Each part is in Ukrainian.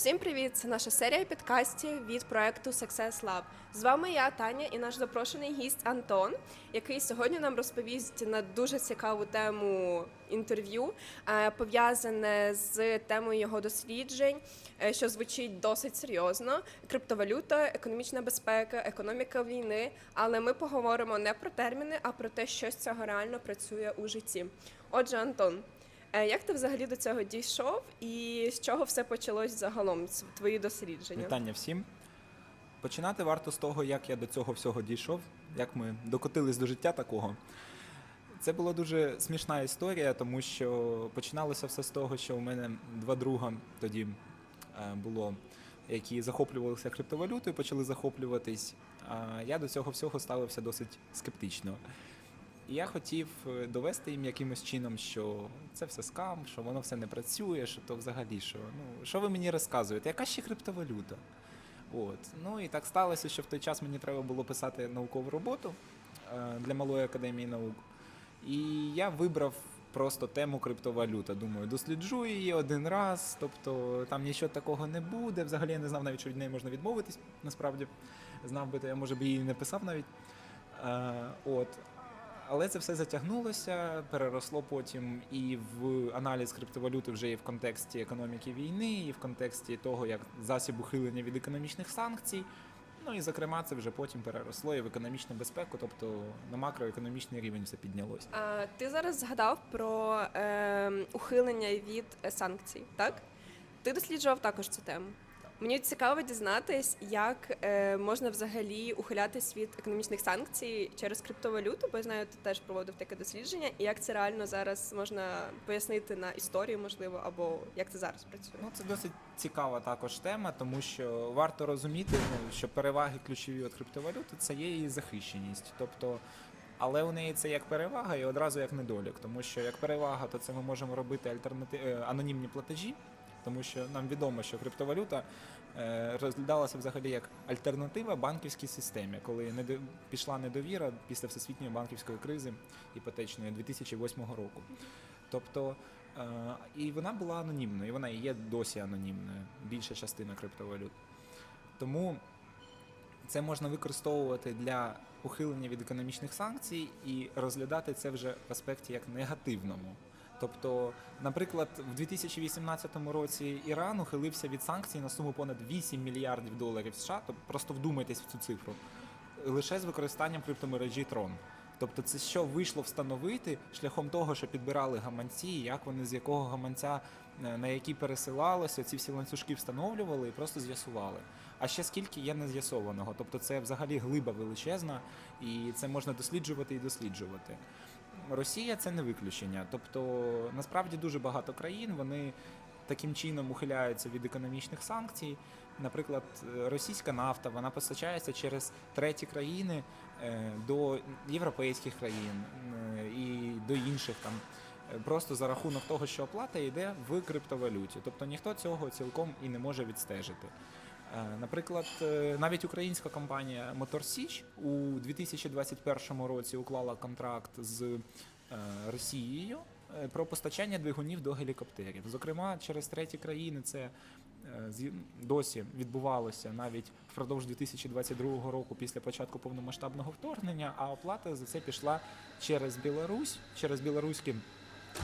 Всім привіт! Це наша серія підкастів від проекту Success Lab. З вами я, Таня, і наш запрошений гість Антон, який сьогодні нам розповість на дуже цікаву тему інтерв'ю, е, пов'язане з темою його досліджень, е, що звучить досить серйозно: криптовалюта, економічна безпека, економіка війни. Але ми поговоримо не про терміни, а про те, що з цього реально працює у житті. Отже, Антон. Е, Як ти взагалі до цього дійшов, і з чого все почалось загалом? Твої дослідження? Вітання всім. Починати варто з того, як я до цього всього дійшов, як ми докотились до життя такого. Це була дуже смішна історія, тому що починалося все з того, що у мене два друга тоді е, було, які захоплювалися криптовалютою, почали захоплюватись. А я до цього всього ставився досить скептично. І я хотів е, довести їм якимось чином, що це все скам, що воно все не працює, що то взагалі що. Ну, що ви мені розказуєте? Яка ще криптовалюта? От. Ну і так сталося, що в той час мені треба було писати наукову роботу е, для малої академії наук. І я вибрав просто тему криптовалюта. Думаю, досліджу її один раз, тобто там нічого такого не буде. Взагалі я не знав навіть, що від неї можна відмовитись, насправді. Знав би, то я може б її не писав навіть. Е, от. Але це все затягнулося, переросло потім і в аналіз криптовалюти вже і в контексті економіки війни, і в контексті того, як засіб ухилення від економічних санкцій. Ну і зокрема, це вже потім переросло і в економічну безпеку, тобто на макроекономічний рівень все піднялось. А, ти зараз згадав про е, ухилення від е, санкцій, так? Ти досліджував також цю тему. Мені цікаво дізнатись, як е, можна взагалі ухилятись від економічних санкцій через криптовалюту, бо я знаю, ти теж проводив таке дослідження, і як це реально зараз можна пояснити на історії, можливо, або як це зараз працює. Ну це досить цікава також тема, тому що варто розуміти, що переваги ключові від криптовалюти це є її захищеність. Тобто, але у неї це як перевага і одразу як недолік, тому що як перевага, то це ми можемо робити альтернатив е, анонімні платежі. Тому що нам відомо, що криптовалюта е, розглядалася взагалі як альтернатива банківській системі, коли недо- пішла недовіра після всесвітньої банківської кризи іпотечної 2008 року. Тобто, е, і вона була анонімною, і вона і є досі анонімною, більша частина криптовалют. Тому це можна використовувати для ухилення від економічних санкцій і розглядати це вже в аспекті як негативному. Тобто, наприклад, в 2018 році Іран ухилився від санкцій на суму понад 8 мільярдів доларів США. Тобто просто вдумайтесь в цю цифру лише з використанням криптомережі Tron. Тобто, це що вийшло встановити шляхом того, що підбирали гаманці, як вони з якого гаманця е, на які пересилалося, ці всі ланцюжки встановлювали і просто з'ясували. А ще скільки є нез'ясованого. Тобто, це взагалі глиба величезна, і це можна досліджувати і досліджувати. Росія це не виключення. Тобто, насправді дуже багато країн вони таким чином ухиляються від економічних санкцій. Наприклад, російська нафта вона постачається через треті країни е, до європейських країн е, і до інших там. Просто за рахунок того, що оплата йде в криптовалюті, тобто ніхто цього цілком і не може відстежити. Е, Наприклад, е, навіть українська компанія Мотор Січ у 2021 році уклала контракт з е, Росією про постачання двигунів до гелікоптерів. Зокрема, через треті країни це досі відбувалося навіть впродовж 2022 року після початку повномасштабного вторгнення, а оплата за це пішла через Білорусь, через білоруські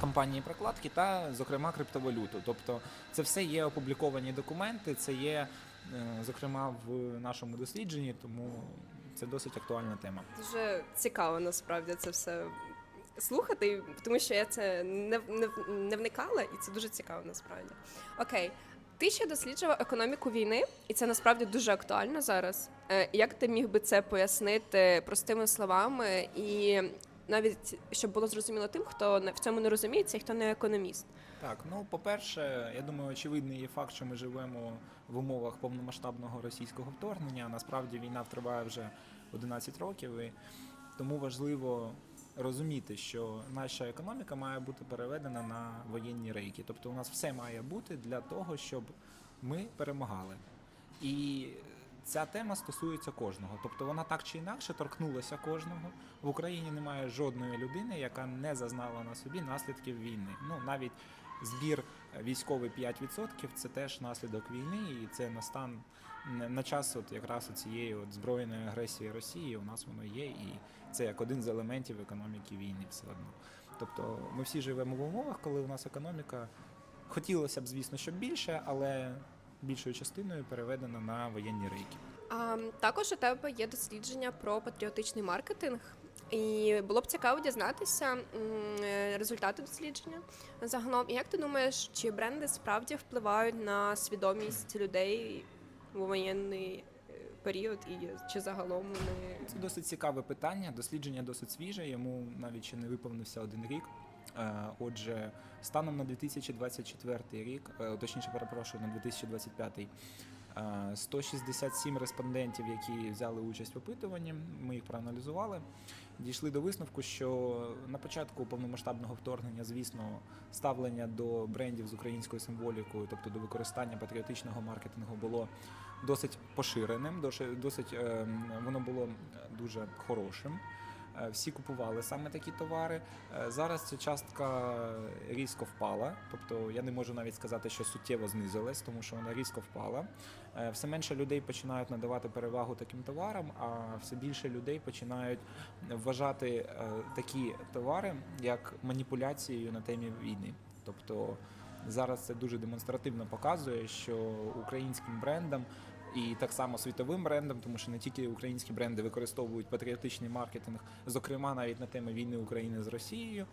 компанії прокладки та, зокрема, криптовалюту. Тобто, це все є опубліковані документи, це є, зокрема, в нашому дослідженні, тому це досить актуальна тема. Дуже цікаво насправді це все слухати, тому що я це не, не, не вникала, і це дуже цікаво насправді. Окей. Ти ще досліджував економіку війни, і це насправді дуже актуально зараз. Е, Як ти міг би це пояснити простими словами, і навіть щоб було зрозуміло тим, хто в цьому не розуміється і хто не економіст? Так, ну по-перше, я думаю, очевидний є факт, що ми живемо в умовах повномасштабного російського вторгнення. Насправді війна триває вже 11 років, і тому важливо розуміти, що наша економіка має бути переведена на воєнні рейки. Тобто, у нас все має бути для того, щоб ми перемагали. І ця тема стосується кожного. Тобто вона так чи інакше торкнулася кожного. В Україні немає жодної людини, яка не зазнала на собі наслідків війни. Ну навіть збір військовий 5% це теж наслідок війни, і це на стан на час от якраз цієї от збройної агресії Росії у нас воно є, і це як один з елементів економіки війни все одно. Тобто ми всі живемо в умовах, коли у нас економіка хотілося б, звісно, щоб більше, але більшою частиною переведена на воєнні рейки. А, також у тебе є дослідження про патріотичний маркетинг. І було б цікаво дізнатися результати дослідження загалом. І як ти думаєш, чи бренди справді впливають на свідомість людей у воєнний е, період, і чи загалом вони Це досить цікаве питання. Дослідження досить свіже, йому навіть ще не виповнився один рік. Е, Отже, станом на 2024 рік, е, точніше перепрошую, на 2025, е, 167 респондентів, які взяли участь в опитуванні, ми їх проаналізували, дійшли до висновку, що на початку повномасштабного вторгнення, звісно, ставлення до брендів з українською символікою, тобто до використання патріотичного маркетингу, було досить поширеним, досить, досить е, воно було дуже хорошим. Е, Всі купували саме такі товари. Е, Зараз ця частка різко впала, тобто я не можу навіть сказати, що суттєво знизилась, тому що вона різко впала. Е, Все менше людей починають надавати перевагу таким товарам, а все більше людей починають вважати такі товари як маніпуляцією на темі війни. Тобто зараз це дуже демонстративно показує, що українським брендам і так само світовим брендам, тому що не тільки українські бренди використовують патріотичний маркетинг, зокрема навіть на теми війни України з Росією.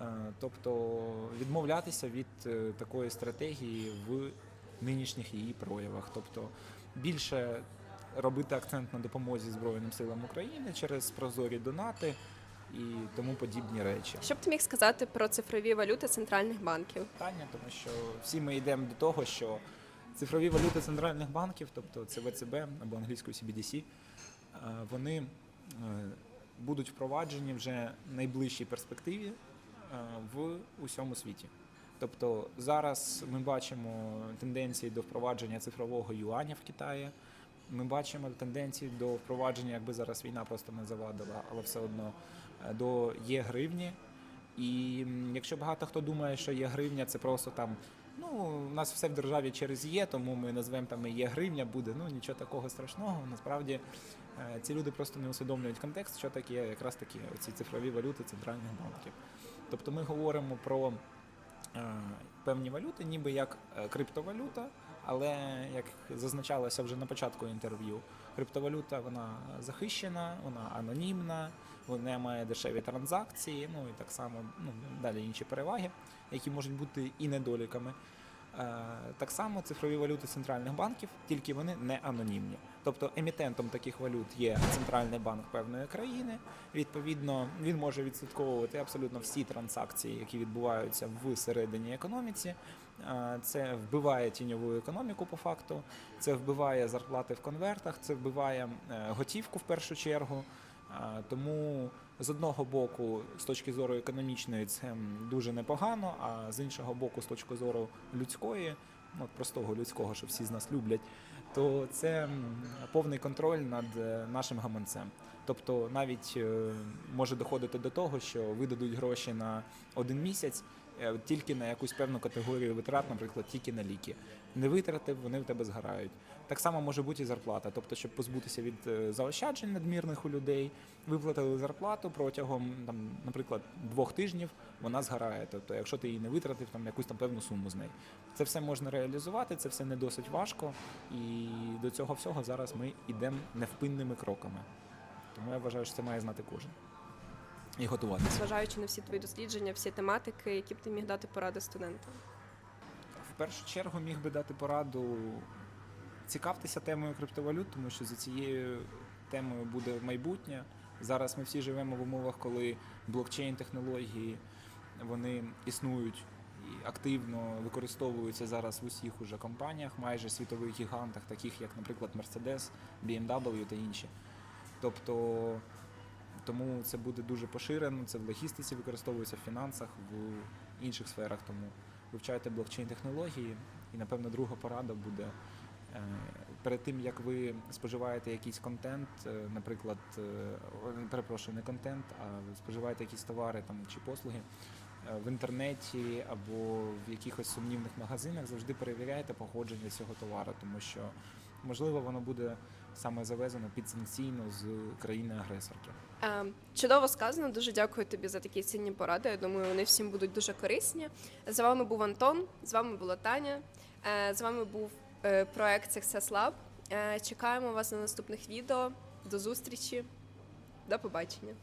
Е, Тобто відмовлятися від е, такої стратегії в нинішніх її проявах, тобто більше робити акцент на допомозі Збройним силам України через прозорі донати і тому подібні речі. що б ти міг сказати про цифрові валюти центральних банків? питання, тому що всі ми йдемо до того, що цифрові валюти центральних банків, тобто це ВЦБ або англійською CBDC, е, вони е, будуть впроваджені вже в найближчій перспективі е, в усьому світі. Тобто зараз ми бачимо тенденції до впровадження цифрового юаня в Китаї. Ми бачимо тенденції до впровадження, якби зараз війна просто не завадила, але все одно до є гривні. І якщо багато хто думає, що є гривня, це просто там. Ну, у нас все в державі через є, тому ми назвемо там є гривня, буде. Ну нічого такого страшного. Насправді е, ці люди просто не усвідомлюють контекст, що таке якраз такі ці цифрові валюти центральних банків. Тобто ми говоримо про е, певні валюти, ніби як е, криптовалюта, але як зазначалося вже на початку інтерв'ю, криптовалюта вона захищена, вона анонімна, вона має дешеві транзакції, ну і так само ну, далі інші переваги, які можуть бути і недоліками. Е, Так само цифрові валюти центральних банків, тільки вони не анонімні. Тобто емітентом таких валют є центральний банк певної країни. Відповідно, він може відслідковувати абсолютно всі транзакції, які відбуваються в середині економіці. Е, Це вбиває тіньову економіку по факту, це вбиває зарплати в конвертах, це вбиває е, готівку в першу чергу. Тому з одного боку, з точки зору економічної, це дуже непогано, а з іншого боку, з точки зору людської, ну простого людського, що всі з нас люблять, то це повний контроль над е, нашим гаманцем. Тобто навіть е, може доходити до того, що видадуть гроші на один місяць е, тільки на якусь певну категорію витрат, наприклад, тільки на ліки. Не витратив, вони в тебе згорають. Так само може бути і зарплата. Тобто, щоб позбутися від е, заощаджень надмірних у людей, виплатили зарплату протягом, там, наприклад, двох тижнів вона згорає. Тобто, якщо ти її не витратив, там якусь там певну суму з неї. Це все можна реалізувати, це все не досить важко, і до цього всього зараз ми йдемо невпинними кроками. Тому я вважаю, що це має знати кожен. І готуватися. Зважаючи на всі твої дослідження, всі тематики, які б ти міг дати поради студентам? Першу чергу міг би дати пораду цікавтеся темою криптовалют, тому що за цією темою буде майбутнє. Зараз ми всі живемо в умовах, коли блокчейн-технології вони існують і активно використовуються зараз в усіх уже компаніях, майже світових гігантах, таких як, наприклад, Mercedes, BMW та інші. Тобто тому це буде дуже поширено, це в логістиці використовується в фінансах, в інших сферах. Тому вивчайте блокчейн-технології, і напевно друга порада буде е, перед тим, як ви споживаєте якийсь контент, е, наприклад, е, перепрошую, не контент, а споживаєте якісь товари там чи послуги. в інтернеті або в якихось сумнівних магазинах завжди перевіряйте походження цього товару, тому що можливо воно буде саме завезено підсанкційно з країни-агресорки. Е, Чудово сказано. Дуже дякую тобі за такі цінні поради. Я думаю, вони всім будуть дуже корисні. З вами був Антон, з вами була Таня. е, З вами був е, проект Success Lab. Е, Чекаємо вас на наступних відео. До зустрічі. До побачення.